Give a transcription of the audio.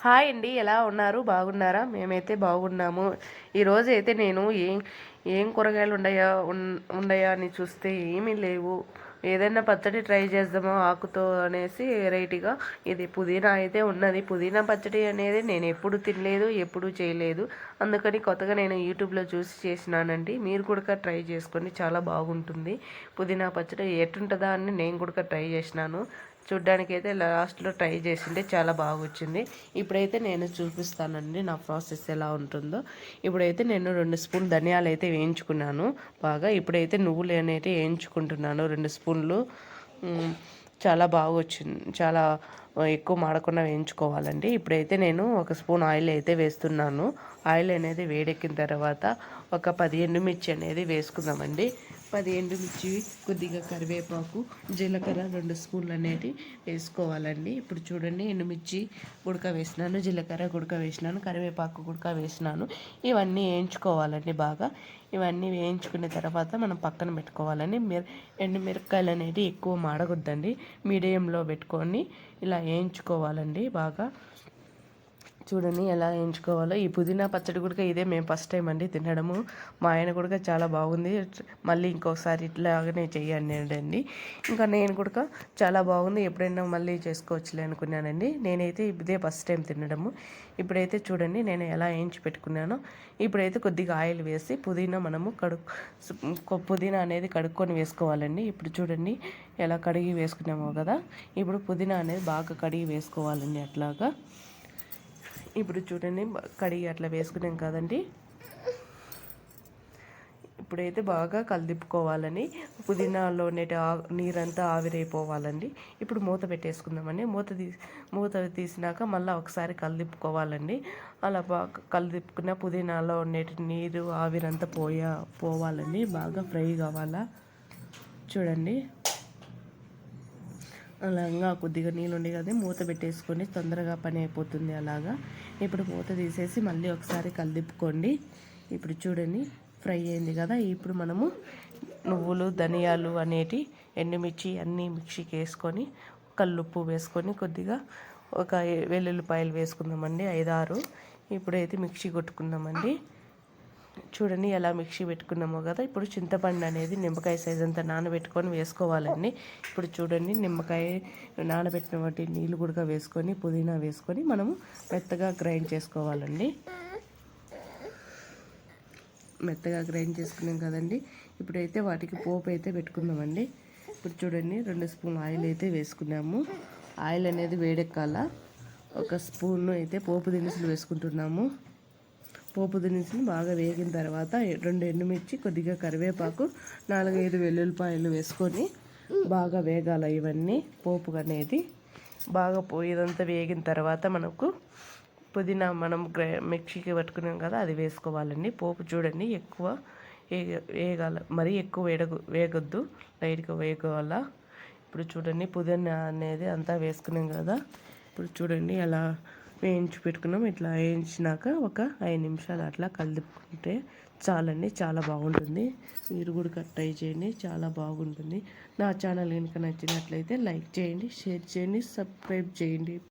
Hi అండి ఎలా ఉన్నారు? బాగున్నారా? మేమైతే బాగున్నాము. ఈరోజు అయితే నేను ఏం ఏం కూరగాయలు ఉన్నాయా ఉన్- అని చూస్తే ఏమీ లేవు. ఏదైనా పచ్చడి ట్రై చేద్దామో ఆకుతో అనేసి వెరైటీగా ఇది పుదీనా అయితే ఉన్నది. పుదీనా పచ్చడి అనేది నేను ఎప్పుడు తినలేదు ఎప్పుడు చేయలేదు. అందుకని కొత్తగా నేను యూట్యూబ్లో చూసి చేసినానండి. మీరు కూడా ట్రై చేసుకొని చాలా బాగుంటుంది. పుదీనా పచ్చడి ఎట్టుంటుందా అని నేను కూడా ట్రై చేసినాను. చూడ్డానికి అయితే లాస్ట్లో ట్రై చేసిండే చాలా బాగా వచ్చింది ఇప్పుడైతే నేను చూపిస్తానండి నా ప్రాసెస్ ఎలా ఉంటుందో. ఇప్పుడైతే నేను రెండు స్పూన్ ధనియాలు అయితే వేయించుకున్నాను బాగా. ఇప్పుడైతే నువ్వులు అనేవి వేయించుకుంటున్నాను రెండు స్పూన్లు. చాలా బాగా వచ్చింది చాలా ఎక్కువ మాడకుండా వేయించుకోవాలండి. ఇప్పుడైతే నేను ఒక స్పూన్ ఆయిల్ అయితే వేస్తున్నాను. ఆయిల్ అనేది వేడెక్కిన తర్వాత ఒక పది ఎండుమిర్చి అనేది వేసుకుందామండి. పది ఎండుమిర్చి కొద్దిగా కరివేపాకు జీలకర్ర రెండు స్పూన్లు అనేది వేసుకోవాలండి. ఇప్పుడు చూడండి ఎండుమిర్చి గుడక వేసినాను జీలకర్ర గుడక వేసినాను కరివేపాకు గుడక వేసినాను. ఇవన్నీ వేయించుకోవాలండి బాగా. ఇవన్నీ వేయించుకున్న తర్వాత మనం పక్కన పెట్టుకోవాలండి. మిర ఎండుమిరపకాయలు అనేది ఎక్కువ మాడగొద్దండి. మీడియంలో పెట్టుకొని ఇలా వేయించుకోవాలండి బాగా. చూడండి ఎలా వేయించుకోవాలో. ఈ పుదీనా పచ్చడి కూడా ఇదే మేము ఫస్ట్ టైం అండి తినడము. మా ఆయన కూడా చాలా బాగుంది. మళ్ళీ ఇంకోసారి ఇట్లాగనే చేయండి అండి. ఇంకా నేను కూడా చాలా బాగుంది. ఎప్పుడైనా మళ్ళీ చేసుకోవచ్చులే అనుకున్నానండి. నేనైతే ఇదే ఫస్ట్ టైం తినడము. ఇప్పుడైతే చూడండి నేను ఎలా వేయించి పెట్టుకున్నానో. ఇప్పుడైతే కొద్దిగా ఆయిల్ వేసి పుదీనా మనము కడుక్కు పుదీనా అనేది కడుక్కొని వేసుకోవాలండి. ఇప్పుడు చూడండి ఎలా కడిగి వేసుకున్నామో కదా. ఇప్పుడు పుదీనా అనేది బాగా కడిగి వేసుకోవాలండి అట్లాగా. ఇప్పుడు చూడండి కడిగి అట్లా వేసుకున్నాం కదండి. ఇప్పుడైతే బాగా కలిదిప్పుకోవాలని పుదీనాలో నేటి ఆ నీరంతా ఆవిరైపోవాలండి. ఇప్పుడు మూత పెట్టేసుకుందామండి. మూత తీసి మూత తీసినాక మళ్ళీ ఒకసారి కలిదిప్పుకోవాలండి. అలా బాగా కలిదిప్పుకున్న పుదీనాలో ఉండేటి నీరు ఆవిరంతా పోయా పోవాలండి. బాగా ఫ్రై కావాలా? చూడండి. అలాగా కొద్దిగా నీళ్ళు ఉండే కదా మూత పెట్టేసుకొని తొందరగా పని అయిపోతుంది అలాగా. ఇప్పుడు మూత తీసేసి మళ్ళీ ఒకసారి కలిదిప్పుకోండి. ఇప్పుడు చూడండి ఫ్రై అయింది కదా. ఇప్పుడు మనము నువ్వులు ధనియాలు అనేటి ఎండుమిర్చి అన్నీ మిక్సీకి వేసుకొని కల్లుప్పు వేసుకొని కొద్దిగా ఒక వెల్లుల్లిపాయలు వేసుకుందామండి ఐదారు. ఇప్పుడైతే మిక్సీ కొట్టుకుందామండి. చూడండి ఎలా మిక్సీ పెట్టుకున్నామో కదా. ఇప్పుడు చింతపండు అనేది నిమ్మకాయ సైజ్ అంతా నానబెట్టుకొని వేసుకోవాలండి. ఇప్పుడు చూడండి నిమ్మకాయ నానబెట్టిన వాటి నీళ్ళు కూడా వేసుకొని పుదీనా వేసుకొని మనము మెత్తగా గ్రైండ్ చేసుకోవాలండి. మెత్తగా గ్రైండ్ చేసుకున్నాం కదండి. ఇప్పుడైతే వాటికి పోపు అయితే పెట్టుకుందామండి. ఇప్పుడు చూడండి రెండు స్పూన్ ఆయిల్ అయితే వేసుకున్నాము. ఆయిల్ అనేది వేడెక్కాల. ఒక స్పూన్ అయితే పోపు దినుసులు వేసుకుంటున్నాము. పోపు దినుసులు బాగా వేగిన తర్వాత రెండు ఎండుమిర్చి కొద్దిగా కరివేపాకు నాలుగైదు వెల్లుల్లిపాయలు వేసుకొని బాగా వేగాల ఇవన్నీ పోపు అనేది. బాగా పోయేదంతా వేగిన తర్వాత మనకు పుదీనా మనం గ్రై మిక్సీకి పట్టుకున్నాం కదా అది వేసుకోవాలండి. పోపు చూడండి ఎక్కువ వేగ వేగాల మరీ ఎక్కువ వేడగు వేగొద్దు లైట్గా వేగవాల. ఇప్పుడు చూడండి పుదీనా అనేది అంతా వేసుకున్నాం కదా. ఇప్పుడు చూడండి అలా వేయించి పెట్టుకున్నాం. ఇట్లా వేయించినాక ఒక ఐదు నిమిషాలు అట్లా కలుపుకుంటే చాలండి. చాలా బాగుంటుంది. మీరు కూడా ట్రై చేయండి. చాలా బాగుంటుంది. నా ఛానల్ కనుక నచ్చినట్లయితే లైక్ చేయండి షేర్ చేయండి సబ్స్క్రైబ్ చేయండి.